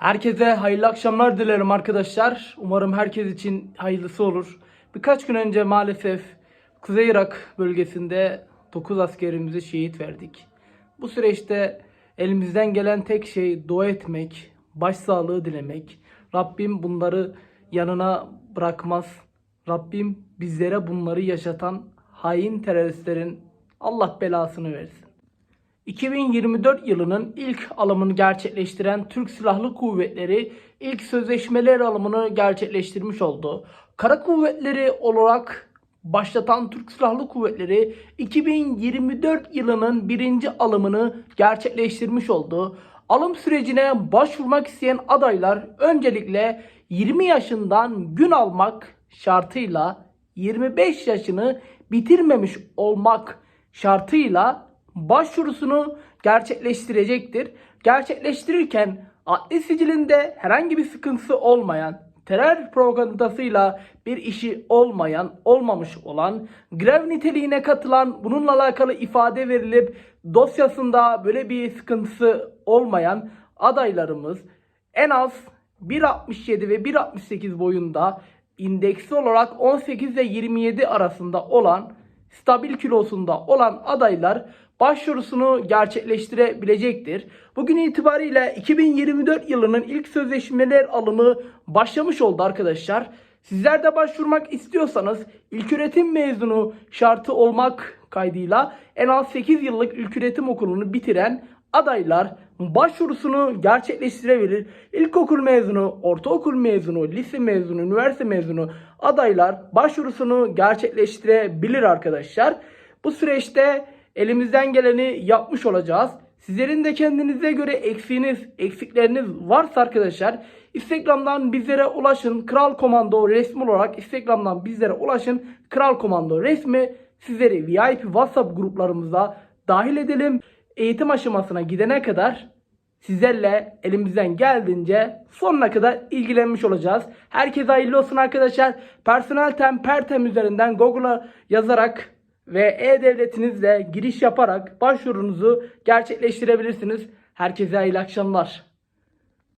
Herkese hayırlı akşamlar dilerim arkadaşlar. Umarım herkes için hayırlısı olur. Birkaç gün önce maalesef Kuzey Irak bölgesinde 9 askerimizi şehit verdik. Bu süreçte elimizden gelen tek şey dua etmek, başsağlığı dilemek. Rabbim bunları yanına bırakmaz. Rabbim bizlere bunları yaşatan hain teröristlerin Allah belasını versin. 2024 yılının ilk alımını gerçekleştiren Türk Silahlı Kuvvetleri ilk sözleşmeler alımını gerçekleştirmiş oldu. Kara Kuvvetleri olarak başlatan Türk Silahlı Kuvvetleri 2024 yılının birinci alımını gerçekleştirmiş oldu. Alım sürecine başvurmak isteyen adaylar öncelikle 20 yaşından gün almak şartıyla 25 yaşını bitirmemiş olmak şartıyla başvurusunu gerçekleştirecektir. Gerçekleştirirken adli sicilinde herhangi bir sıkıntısı olmayan, terör propagandasıyla bir işi olmayan, olmamış olan, grev niteliğine katılan, bununla alakalı ifade verilip dosyasında böyle bir sıkıntısı olmayan adaylarımız en az 1.67 ve 1.68 boyunda indeksi olarak 18 ve 27 arasında olan stabil kilosunda olan adaylar başvurusunu gerçekleştirebilecektir. Bugün itibariyle 2024 yılının ilk sözleşmeler alımı başlamış oldu arkadaşlar. Sizler de başvurmak istiyorsanız ilköğretim mezunu şartı olmak kaydıyla en az 8 yıllık ilköğretim okulunu bitiren adaylar başvurusunu gerçekleştirebilir. İlkokul mezunu, ortaokul mezunu, lise mezunu, üniversite mezunu adaylar başvurusunu gerçekleştirebilir arkadaşlar. Bu süreçte elimizden geleni yapmış olacağız. Sizlerin de kendinize göre eksiğiniz, eksikleriniz varsa arkadaşlar Instagram'dan bizlere ulaşın. Kral Komando resmi olarak Instagram'dan bizlere ulaşın. Kral Komando resmi sizleri VIP WhatsApp gruplarımıza dahil edelim. Eğitim aşamasına gidene kadar sizlerle elimizden geldiğince sonuna kadar ilgilenmiş olacağız. Herkese hayırlı olsun arkadaşlar. Personel tem pertem üzerinden Google'a yazarak ve e-devletinizle giriş yaparak başvurunuzu gerçekleştirebilirsiniz. Herkese hayırlı akşamlar.